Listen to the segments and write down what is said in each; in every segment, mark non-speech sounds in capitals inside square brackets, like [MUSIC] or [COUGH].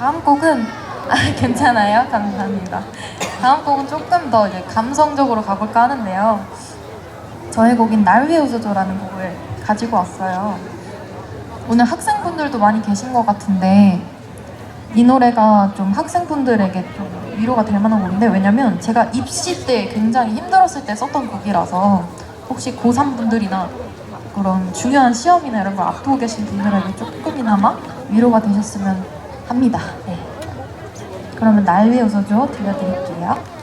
다음 곡은 아, [LAUGHS] 괜찮아요. 감사합니다. 다음 곡은 조금 더 이제 감성적으로 가볼까 하는데요. 저의 곡인 날 위해 웃어줘라는 곡을 가지고 왔어요. 오늘 학생분들도 많이 계신 것 같은데 이 노래가 좀 학생분들에게 좀 위로가 될 만한 곡인데 왜냐면 제가 입시 때 굉장히 힘들었을 때 썼던 곡이라서 혹시 고3 분들이나 그런 중요한 시험이나 이런 걸 앞두고 계신 분들에게 조금이나마 위로가 되셨으면 합니다. 네. 그러면 날 위해 웃어줘 들려드릴게요.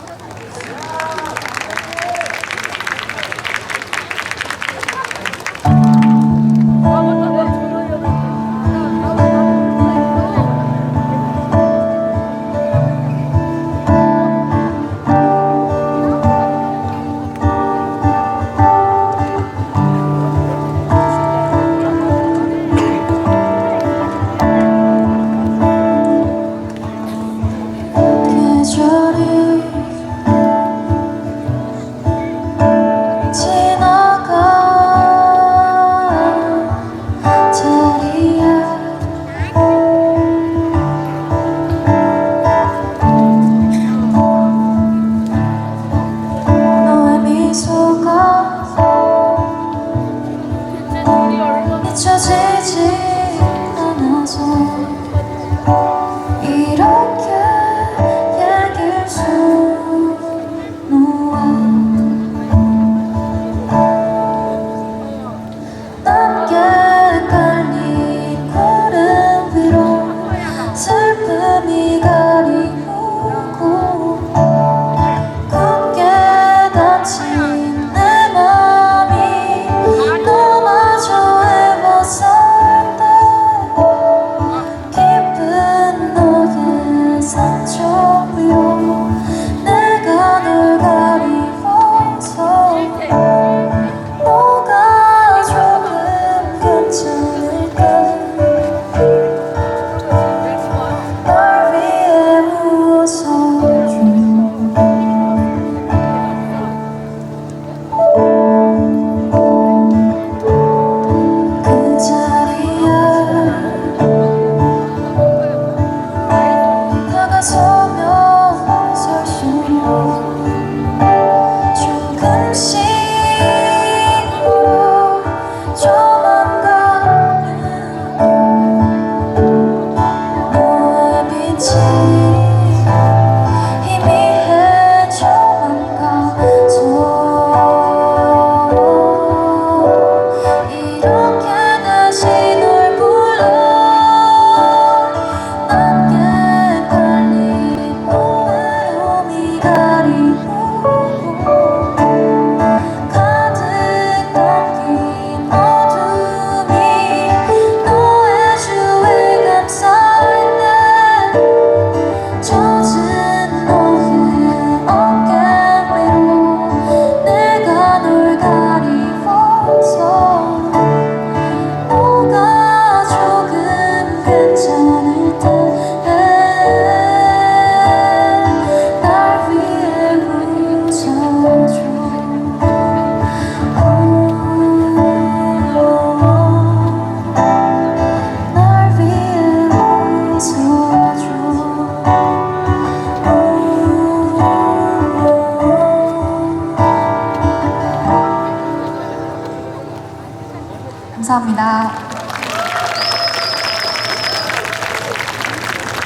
감사합니다.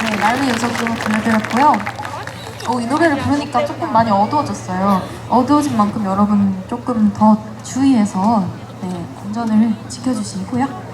네, 날미 여자도 들려드렸고요. 어, 이 노래를 부르니까 조금 많이 어두워졌어요. 어두워진 만큼 여러분 조금 더 주의해서 네, 안전을 지켜주시고요.